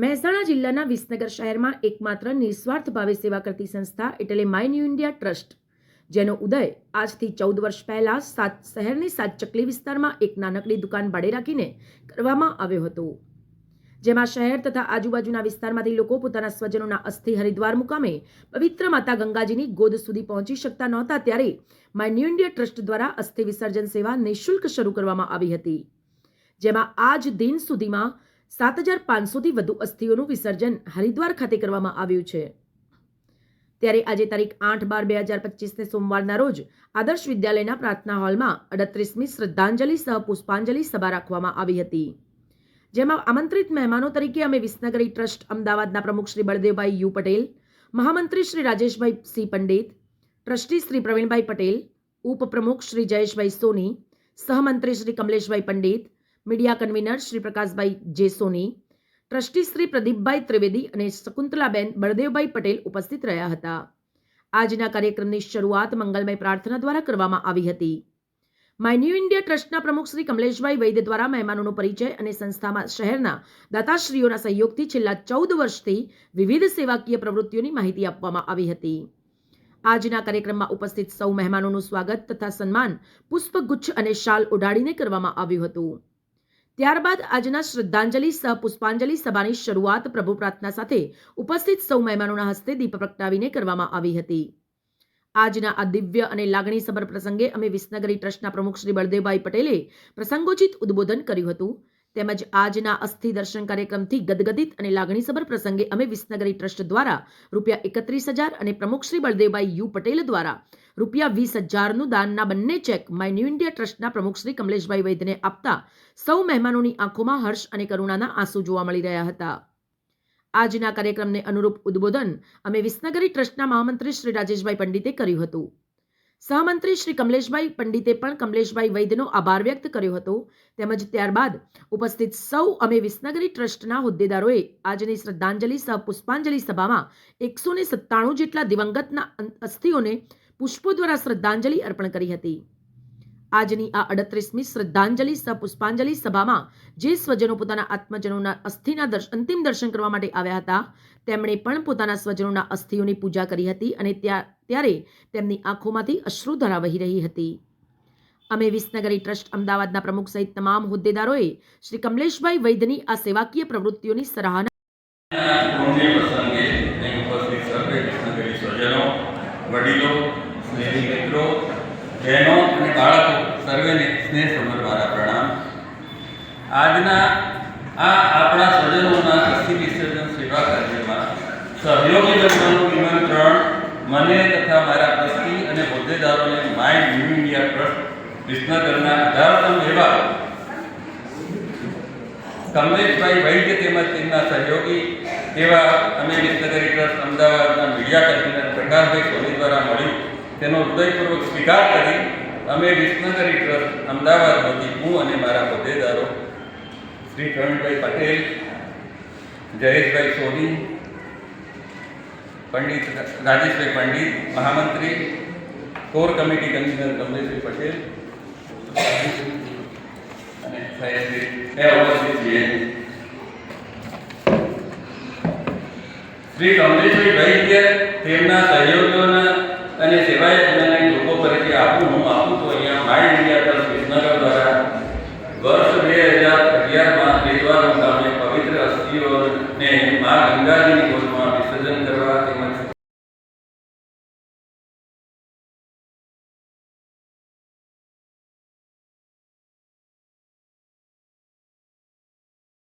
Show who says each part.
Speaker 1: મહેસાણા જિલ્લાના વિસનગર શહેરમાં એકમાત્ર નિસ્વાર્થ ભાવે સેવા કરતી સંસ્થા એટલે માય ન્યૂ ઇન્ડિયા ટ્રસ્ટ, જેનો ઉદય આજથી ચૌદ વર્ષ પહેલા સાત શહેરની સાત ચકલી વિસ્તારમાં એક નાનકડી દુકાન ભાડે રાખીને કરવામાં આવ્યો હતો. જેમાં શહેર તથા આજુબાજુના વિસ્તારમાંથી લોકો પોતાના સ્વજનોના અસ્થિ હરિદ્વાર મુકામે પવિત્ર માતા ગંગાજીની ગોદ સુધી પહોંચી શકતા નહોતા ત્યારે માય ન્યૂ ઇન્ડિયા ટ્રસ્ટ દ્વારા અસ્થિ વિસર્જન સેવા નિઃશુલ્ક શરૂ કરવામાં આવી હતી. જેમાં આજ દિન સુધીમાં સાત હજાર પાંચસોથી વધુ અસ્થિઓનું વિસર્જન હરિદ્વાર ખાતે કરવામાં આવ્યું છે. ત્યારે આજે તારીખ આઠ બાર બે હજાર પચીસને સોમવારના રોજ આદર્શ વિદ્યાલયના પ્રાર્થના હોલમાં અડત્રીસમી શ્રદ્ધાંજલિ સહ પુષ્પાંજલિ સભા રાખવામાં આવી હતી. જેમાં આમંત્રિત મહેમાનો તરીકે અમે વિસનગરી ટ્રસ્ટ અમદાવાદના પ્રમુખ શ્રી બળદેવભાઈ યુ પટેલ, મહામંત્રી શ્રી રાજેશભાઈ સી પંડિત, ટ્રસ્ટી શ્રી પ્રવીણભાઈ પટેલ, ઉપપ્રમુખ શ્રી જયેશભાઈ સોની, સહમંત્રી Shri Kamleshbhai Pandit media convener Shri Prakashbhai Jesoni, trustee Shri Pradipbhai Trivedi અને શકુંતલાબેન બળદેવભાઈ પટેલ ઉપસ્થિત રહ્યા હતા. આજના કાર્યક્રમની શરૂઆત મંગલમય પ્રાર્થના દ્વારા કરવામાં આવી હતી. માય ન્યૂ ઇન્ડિયા ટ્રસ્ટના પ્રમુખ શ્રી કમલેશભાઈ વૈદ્ય દ્વારા મહેમાનોનો પરિચય અને સંસ્થામાં શહેરના દાતાશ્રીઓના સહયોગથી છેલ્લા ચૌદ વર્ષથી વિવિધ સેવાકીય પ્રવૃત્તિઓની માહિતી આપવામાં આવી હતી. આજના કાર્યક્રમમાં ઉપસ્થિત સૌ મહેમાનોનું સ્વાગત તથા સન્માન પુષ્પગુચ્છ અને શાલ ઉડાડીને કરવામાં આવ્યું હતું. ત્યારબાદ આજના શ્રદ્ધાંજલિ સહ પુષ્પાંજલિ સભાની શરૂઆત પ્રભુ પ્રાર્થના સાથે ઉપસ્થિત સૌ મહેમાનોના હસ્તે દીપ પ્રગટાવીને કરવામાં આવી હતી. આજના આ દિવ્ય અને લાગણીસભર પ્રસંગે અમે વિસનગરી ટ્રસ્ટના પ્રમુખ શ્રી બળદેવભાઈ પટેલે પ્રસંગોચિત ઉદ્બોધન કર્યું હતું. તેમજ આજના અસ્થિ દર્શન કાર્યક્રમથી ગદગદિત અને લાગણીસભર પ્રસંગે અમે વિસનગરી ટ્રસ્ટ દ્વારા રૂપિયા એકત્રીસ હજાર અને પ્રમુખ શ્રી બળદેવભાઈ યુ પટેલ દ્વારા રૂપિયા વીસ હજારનું દાનના બંને ચેક માય ન્યૂ ઇન્ડિયા ટ્રસ્ટના પ્રમુખ શ્રી કમલેશભાઈ વૈદ્યને આપતા સૌ મહેમાનોની આંખોમાં હર્ષ અને કરુણાના આંસુ જોવા મળી રહ્યા હતા. આજના કાર્યક્રમને અનુરૂપ ઉદ્બોધન અમે વિસનગરી ટ્રસ્ટના મહામંત્રી શ્રી રાજેશભાઈ પંડિતે કર્યું હતું. સહમંત્રી શ્રી કમલેશભાઈ પંડિતે પણ કમલેશભાઈ વૈદ્યનો આભાર વ્યક્ત કર્યો હતો. તેમજ ત્યારબાદ ઉપસ્થિત સૌ અમે વિસનગરી ટ્રસ્ટના હોદ્દેદારોએ આજની શ્રદ્ધાંજલિ સહ પુષ્પાંજલિ સભામાં એકસો ને સત્તાણું જેટલા દિવંગતના અસ્થિઓને પુષ્પો દ્વારા શ્રદ્ધાંજલિ અર્પણ કરી હતી. આજની આ અડત્રીસમી શ્રદ્ધાંજલિ સહ પુષ્પાંજલિ સભામાં જે સ્વજનો પોતાના આત્મજનોના અસ્થિના અંતિમ દર્શન કરવા માટે આવ્યા હતા, તેમણે પણ પોતાના સ્વજનોના અસ્થિઓની પૂજા કરી હતી અને ત્યાં ત્યારે તેમની આંખોમાંથી અશ્રુ ધરા વહી રહી હતી. અમે વિસનગરી ટ્રસ્ટ અમદાવાદના પ્રમુખ સહિત તમામ હોદ્દેદારોએ શ્રી કમલેશભાઈ વૈદ્યની આ સેવાકીય પ્રવૃત્તિઓની સરાહના
Speaker 2: બહેનો અને બાળકો, સર્વેને સ્નેહ સમર પ્રણામ. આજના આ આપણા સ્વજનોના અસ્થિ વિસર્જન સેવા કાર્યમાં સહયોગી બનવાનું નિમંત્રણ મને તથા મારા ટ્રસ્ટી અને હોદ્દેદારોને માય ન્યૂ ઇન્ડિયા ટ્રસ્ટ વિસનગરના અઢારતમ એવા કમલેશભાઈ વૈદ્ય તેમજ તેમના સહયોગી એવા અમે વિસનગરી ટ્રસ્ટ અમદાવાદના મીડિયા કન્વીનર પ્રકાશભાઈ સોની દ્વારા મળ્યું તેનો હૃદયપૂર્વક સ્વીકાર કરી અમે વિસનગરી ટ્રસ્ટ અમદાવાદ વતી હું અને મારા હોદ્દેદારો શ્રી પ્રવીણભાઈ પટેલ, જયેશભાઈ સોની પંડિત રાજેશભાઈ પંડિત, મહામંત્રી, core committee convener Kamleshbhai Patel Shri Kamleshbhai Vaidya તેમના સહયોગીઓના અને સેવાયતના લોકો પરિચય આપું, હું આપું તો અહીંયા માય ઇન્ડિયા પર વિસનગર દ્વારા વર્ષ બે હજાર અગિયારમાં રેતવાર ગામે પવિત્ર અસ્થિઓને મા ગંગાજીની ગોદમાં